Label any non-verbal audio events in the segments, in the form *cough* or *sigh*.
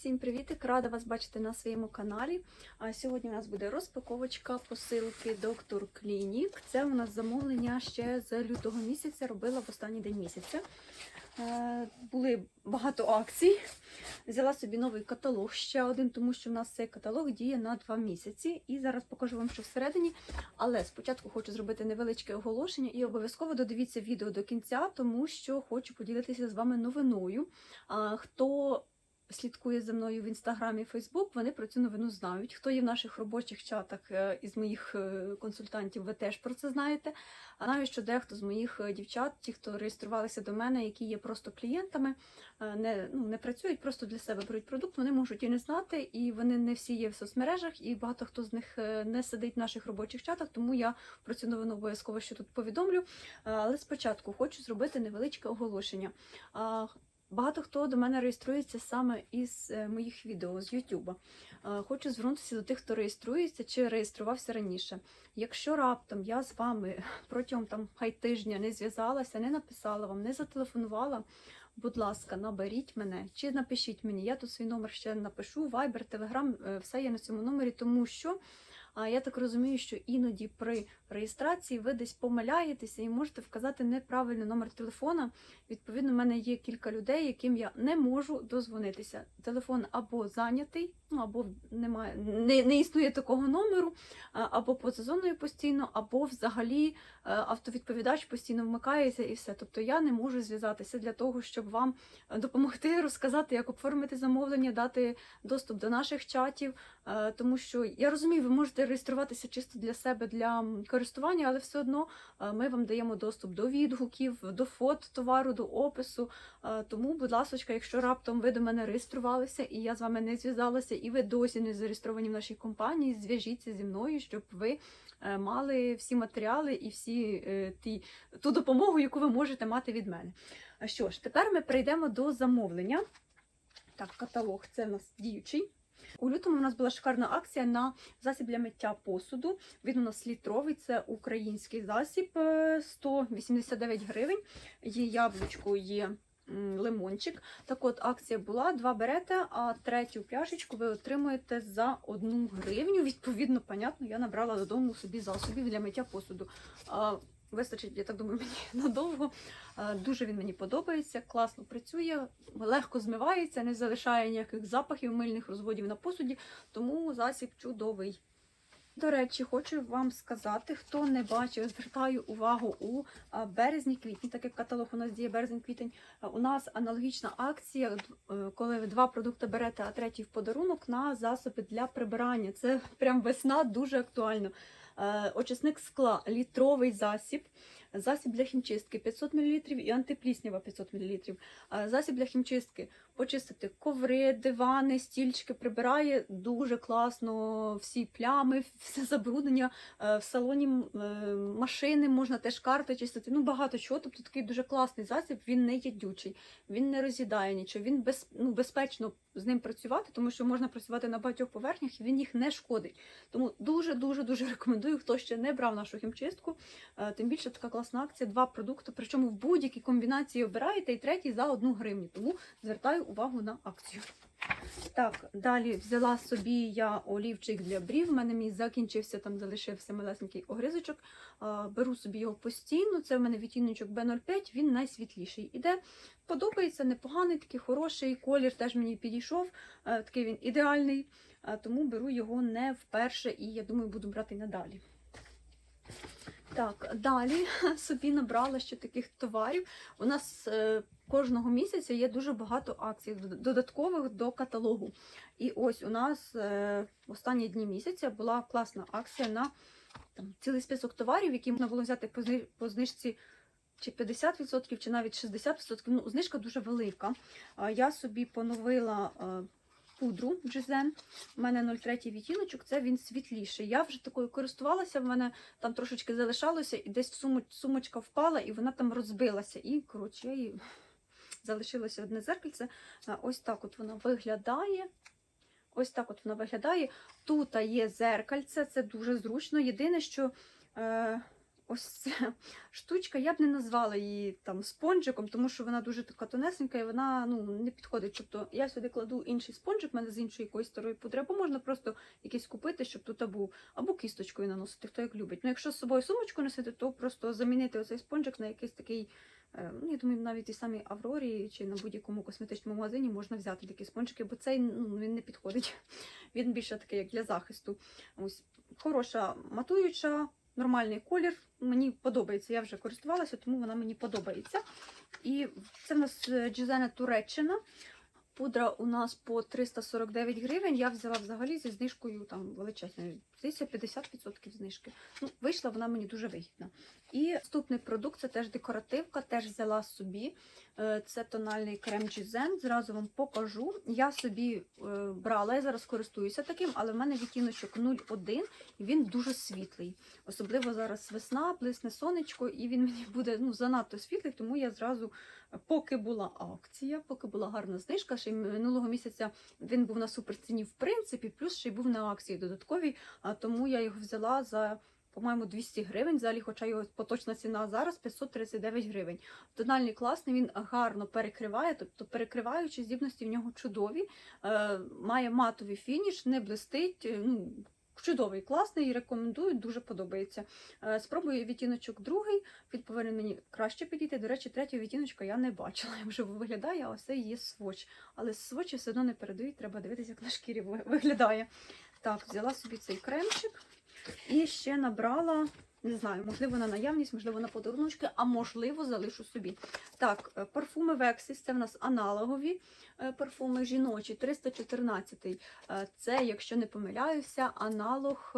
Всім привітик! Рада вас бачити на своєму каналі. А сьогодні у нас буде розпаковочка посилки Доктор Клінік. Це у нас замовлення ще з лютого місяця, робила в останній день місяця. Е, Були багато акцій. Взяла собі новий каталог ще один, тому що в нас цей каталог діє на два місяці. І зараз покажу вам, що всередині. Але спочатку хочу зробити невеличке оголошення і обов'язково додивіться відео до кінця, тому що хочу поділитися з вами новиною. Хто слідкує за мною в інстаграмі Фейсбук, вони про цю новину знають. Хто є в наших робочих чатах е, із моїх е, консультантів, ви теж про це знаєте. А знаю, що дехто з моїх е, дівчат, ті, хто реєструвалися до мене, які є просто клієнтами, не, ну, не працюють, просто для себе беруть продукт, вони можуть і не знати, і вони не всі є в соцмережах, і багато хто з них не сидить в наших робочих чатах, тому я про цю новину обов'язково ще тут повідомлю. Але спочатку хочу зробити невеличке оголошення. Багато хто до мене реєструється саме із е, моїх відео з Ютуба. Е, Хочу звернутися до тих, хто реєструється чи реєструвався раніше. Якщо раптом я з вами *laughs* протягом там хай тижня не зв'язалася, не написала вам, не зателефонувала, будь ласка, наберіть мене чи напишіть мені. Я тут свій номер ще напишу, Telegram, е, все є на цьому номері, тому що. А я так розумію, що іноді при реєстрації ви десь помиляєтеся і можете вказати неправильний номер телефона. Відповідно, в мене є кілька людей, яким я не можу дозвонитися. Телефон або зайнятий, ну або немає, не, не існує такого номеру, або поза зоною постійно, або взагалі е, автовідповідач постійно вмикається і все. Тобто я не можу зв'язатися для того, щоб вам допомогти *laughs* розказати, як оформити замовлення, дати доступ до наших чатів. Е, Тому що я розумію, ви можете реєструватися чисто для себе для користування, але все одно е, ми вам даємо доступ до відгуків, до фото товару, до опису. Е, Тому, будь ласка, якщо раптом ви до мене реєструвалися і я з вами не зв'язалася, і ви досі не зареєстровані в нашій компанії, зв'яжіться зі мною, щоб ви е, мали всі матеріали і всі е, ті ту допомогу, яку ви можете мати від мене. А Що ж, тепер ми перейдемо до замовлення. Так, каталог це в нас діючий. У лютому у нас була шикарна акція на засіб для миття посуду. Він у нас літровий, це український засіб е, 189 гривень. Є яблучко, є лимончик. Так от акція була, два берете, а третю пляшечку ви отримуєте за одну гривню. Відповідно, понятно, я набрала додому собі засобів для миття посуду. Вистачить, я так думаю, мені *laughs* надовго. Дуже він мені подобається, класно працює, легко змивається, не залишає ніяких запахів, мильних розводів на посуді, тому засіб чудовий. До речі, хочу вам сказати, хто не бачив, звертаю увагу у березні-квітні, так як каталог у нас діє березень-квітень. У нас аналогічна акція, е, коли ви два продукти берете, а третій в подарунок на засоби для прибирання. Це прям весна дуже актуально. Е, Очисник скла, літровий засіб, засіб для хімчистки 500 мл і антипліснява 500 мл. Засіб для хімчистки почистити коври, дивани, стільчики, прибирає дуже класно всі плями, все забруднення. Е, В салоні е, машини можна теж карти чистити. Ну багато чого. Тобто такий дуже класний засіб. Він не ядючий, він не роз'їдає нічого. Він без, ну, безпечно з ним працювати, тому що можна працювати на багатьох поверхнях, і він їх не шкодить. Тому дуже дуже дуже рекомендую, хто ще не брав нашу хімчистку. Е, Тим більше така класна акція, два продукти. Причому в будь-якій комбінації обираєте і третій за одну гривню. Тому звертаю увагу на акцію. Так, далі взяла собі я олівчик для брів. У мене мій закінчився, там залишився малесенький огризочок. Беру собі його постійно. Це в мене відтіночок B05, він найсвітліший. Іде, подобається, непоганий, такий хороший колір теж мені підійшов. Е, Такий він ідеальний, е, тому беру його не вперше і я думаю, буду брати надалі. Так, далі *laughs* собі набрала ще таких товарів. У нас е, кожного місяця є дуже багато акцій додаткових до каталогу. І ось у нас е, в останні дні місяця була класна акція на там, цілий список товарів, які можна було взяти по, знижці чи 50%, чи навіть 60%. Ну, знижка дуже велика. Я собі поновила е, пудру Джизен. У мене 03 відтіночок, це він світліший. Я вже такою користувалася, в мене там трошечки залишалося, і десь сумочка впала, і вона там розбилася. І, коротше, я її *laughs* залишилося одне зеркальце. Ось так от вона виглядає. Ось так от вона виглядає. Тут є зеркальце, це дуже зручно. Єдине, що е, ось ця штучка. Я б не назвала її там спонжиком, тому що вона дуже така тонесенька і вона ну, не підходить. Тобто я сюди кладу інший спонжик, в мене з іншої якоїсь старої пудри, або можна просто якийсь купити, щоб тут був, або кісточкою наносити, хто як любить. Ну, якщо з собою сумочку носити, то просто замінити оцей спонжик на якийсь такий. е, Ну, я думаю, навіть і самій Аврорі чи на будь-якому косметичному магазині можна взяти такі спонжики, бо цей ну, він не підходить. *laughs* Він більше такий, як для захисту. Ось хороша матуюча, нормальний колір. Мені подобається. Я вже користувалася, тому вона мені подобається. І це в нас е, Джизена Туреччина. Пудра у нас по 349 гривень. Я взяла взагалі зі знижкою там величезною. Здається, 50% знижки. Ну, вийшла вона мені дуже вигідна. І наступний продукт це теж декоративка, теж взяла собі. Е, Це тональний крем Джизен. Зразу вам покажу. Я собі е, брала, я зараз користуюся таким, але в мене відтіночок 01 і він дуже світлий. Особливо зараз весна, блисне сонечко, і він мені буде ну, занадто світлий, тому я зразу, поки була акція, поки була гарна знижка, ще минулого місяця він був на суперціні в принципі, плюс ще й був на акції додатковій, а тому я його взяла за. По-моєму, 200 гривень, взагалі, хоча його поточна ціна зараз 539 гривень. Тональний класний, він гарно перекриває, тобто перекриваючі здібності в нього чудові. Е, має матовий фініш, не блистить. Ну, чудовий, класний, рекомендую, дуже подобається. Е, спробую відтіночок другий, він повинен мені краще підійти. До речі, третього відтіночка я не бачила, *laughs* як вже виглядає, а це є своч. Але свочі все одно не передають, треба дивитися, як на шкірі виглядає. Так, взяла собі цей кремчик і ще набрала. Не знаю, можливо, на наявність, можливо, на подаруночки, а можливо, залишу собі. Так, е, парфуми Vexis, це в нас аналогові е, парфуми жіночі, 314. Е, Це, якщо не помиляюся, аналог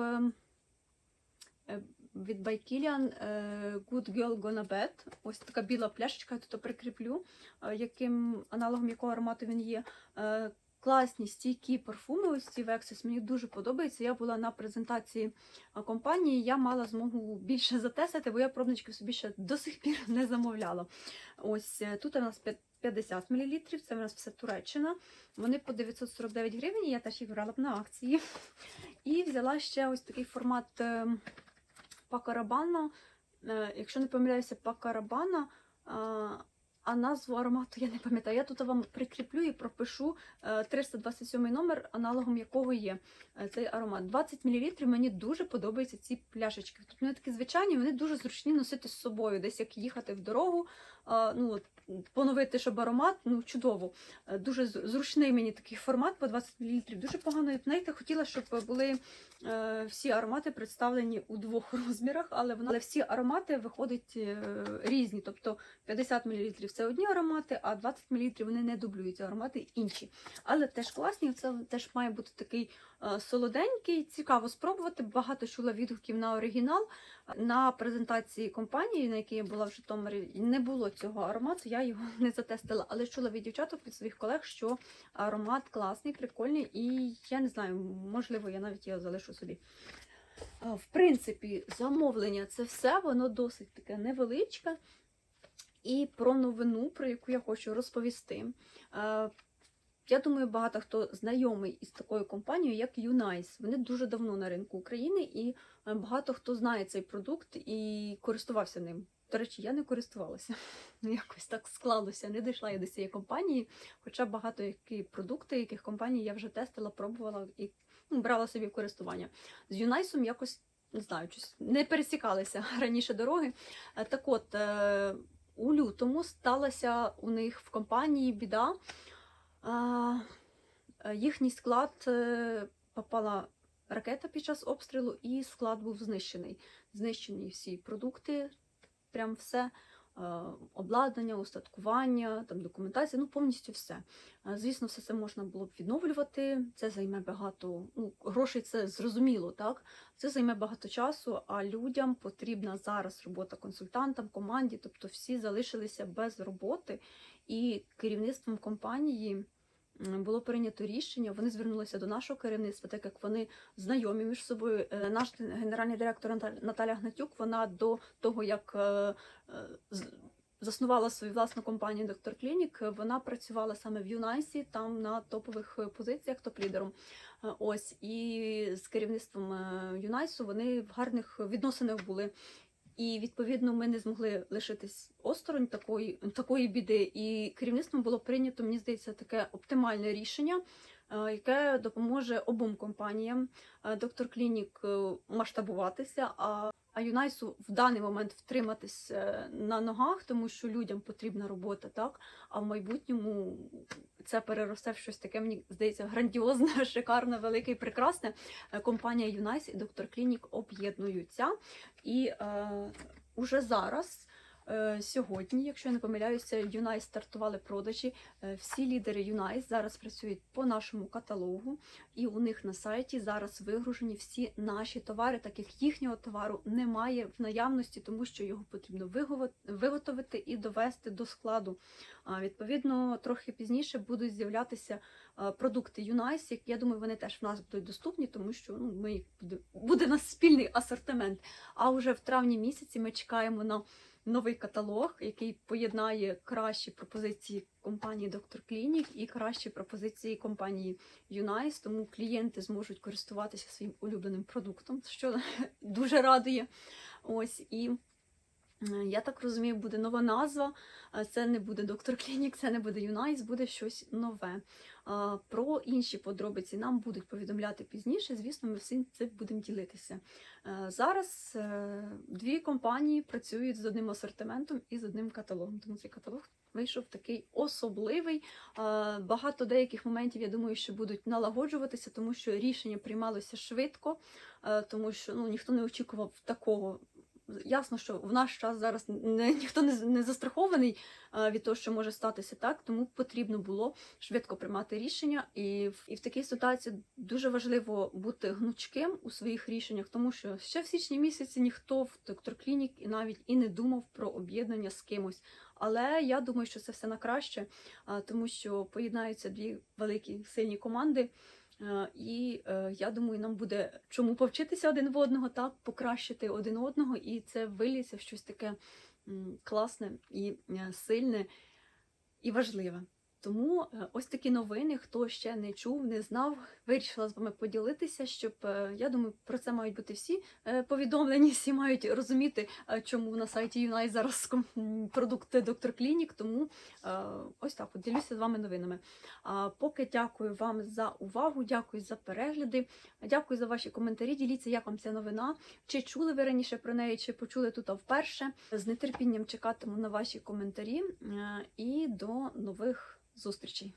від е, Good Girl Gonna Bed. Ось така біла пляшечка, я тут прикріплю, яким аналогом якого аромату він є. Класні стійкі парфуми, ось ці Vexis, мені дуже подобається. Я була на презентації компанії, я мала змогу більше затестити, бо я пробнички собі ще до сих пір *laughs* не замовляла. Ось е, тут у нас 50 мл, це у нас все Туреччина. Вони по 949 гривень, я теж їх брала б на акції. *laughs* І взяла ще ось такий формат е, Пакарабана. Е, Якщо не помиляюся, Пакарабана. А назву аромату я не пам'ятаю. Я тут вам прикріплю і пропишу е, 327 номер, аналогом якого є е, цей аромат. 20 мл мені дуже подобаються ці пляшечки. Тут вони такі звичайні, вони дуже зручні носити з собою, десь як їхати в дорогу. Ну, от, поновити, щоб аромат, ну чудово. Е, Дуже зручний мені такий формат по 20 мл. Дуже погано. Знаєте, хотіла, щоб були е, всі аромати представлені у двох *laughs* розмірах, але вона але всі аромати виходять е, різні. Тобто 50 мл це одні аромати, а 20 мл вони не дублюються, аромати інші. Але теж класні, це теж має бути такий е, солоденький, цікаво спробувати. Багато чула відгуків на оригінал. На презентації компанії, на якій я була в Житомирі, не було цього аромату, я його *laughs* не затестила, але чула від дівчаток від своїх колег, що аромат класний, прикольний, і я не знаю, можливо, я навіть його залишу собі. В принципі, замовлення це все, воно досить таке невеличке. І про новину, про яку я хочу розповісти. Е, Я думаю, багато хто знайомий із такою компанією, як Юнайс. Вони дуже давно на ринку України, і е, багато хто знає цей продукт і користувався ним. До речі, я не користувалася. *laughs* Ну, Якось так склалося, не дійшла я до цієї компанії. Хоча багато які продукти, яких компаній я вже тестила, пробувала і ну, брала собі в користування. З Юнайсом якось не знаю, не пересікалися *laughs* раніше дороги. Е, Так от, у лютому сталася у них в компанії біда. Е, Їхній склад е, попала ракета під час обстрілу, і склад був знищений. Знищені всі продукти, прям все. Е, Обладнання, устаткування, там документація, ну повністю все. Е, Звісно, все це можна було б відновлювати. Це займе багато ну, грошей, це зрозуміло, так це займе багато часу. А людям потрібна зараз робота консультантам, команді, тобто всі залишилися без роботи, і керівництвом компанії було прийнято рішення. Вони звернулися до нашого керівництва, так як вони знайомі між собою. Е, Наш генеральний директор Наталя- Гнатюк, вона до того як е, е, заснувала свою власну компанію Доктор Клінік, вона працювала саме в Юнайсі, там на топових позиціях, топ-лідером. Ось і з керівництвом Юнайсу вони в гарних відносинах були. І відповідно ми не змогли лишитись осторонь такої, такої біди. І керівництвом було прийнято, мені здається, таке оптимальне рішення, е, яке допоможе обом компаніям е, доктор Клінік е, масштабуватися. А а Юнайсу в даний момент втриматись е, на ногах, тому що людям потрібна робота, так а в майбутньому це переросте в щось таке, мені здається, грандіозне, *laughs* шикарне, велике і прекрасне. Е, Компанія Юнайс і доктор Клінік об'єднуються. І е, уже зараз. Е, Сьогодні, якщо я не помиляюся, Юнайс стартували продажі. Е, Всі лідери Юнайс зараз працюють по нашому каталогу, і у них на сайті зараз вигружені всі наші товари, так як їхнього товару немає в наявності, тому що його потрібно виго- виготовити і довести до складу. Відповідно, трохи пізніше будуть з'являтися продукти Юнайс, я думаю, вони теж в нас будуть доступні, тому що ну, ми буде, буде у нас спільний асортимент. А вже в травні місяці ми чекаємо на новий каталог, який поєднає кращі пропозиції компанії Доктор Клінік і кращі пропозиції компанії Юнайс. Тому клієнти зможуть користуватися своїм улюбленим продуктом, що *laughs* дуже радує. Ось і. Е, Я так розумію, буде нова назва. Е, Це не буде доктор Клінік, це не буде Юнайс, буде щось нове. Про інші подробиці нам будуть повідомляти пізніше. Звісно, ми всім цим будемо ділитися. Е, Зараз е, дві компанії працюють з одним асортиментом і з одним каталогом. Тому цей каталог вийшов такий особливий. Е, Багато деяких моментів, я думаю, що будуть налагоджуватися, тому що рішення приймалося швидко, е, тому що ну, ніхто не очікував такого. Ясно, що в наш час зараз не, ніхто не, не застрахований е, від того, що може статися так, тому потрібно було швидко приймати рішення. І, в- і в такій ситуації дуже важливо бути гнучким у своїх рішеннях, тому що ще в січні місяці ніхто в доктор Клінік і навіть і не думав про об'єднання з кимось. Але я думаю, що це все на краще, а, тому що поєднаються дві великі сильні команди. Е, І е, я думаю, нам буде чому повчитися один в одного, так покращити один одного, і це виліться в щось таке класне і е, сильне і важливе. Тому е, ось такі новини, хто ще не чув, не знав, вирішила з вами поділитися, щоб е, я думаю, про це мають бути всі е, повідомлені, *laughs* всі мають розуміти, чому на сайті Юнай зараз продукти Доктор Клінік. Тому ось так от ділюся з вами новинами. А поки дякую вам за увагу, дякую за перегляди, дякую за ваші коментарі. Діліться, як вам ця новина. Чи чули ви раніше про неї, чи почули тут вперше. З нетерпінням чекатиму на ваші коментарі і до нових зустрічей.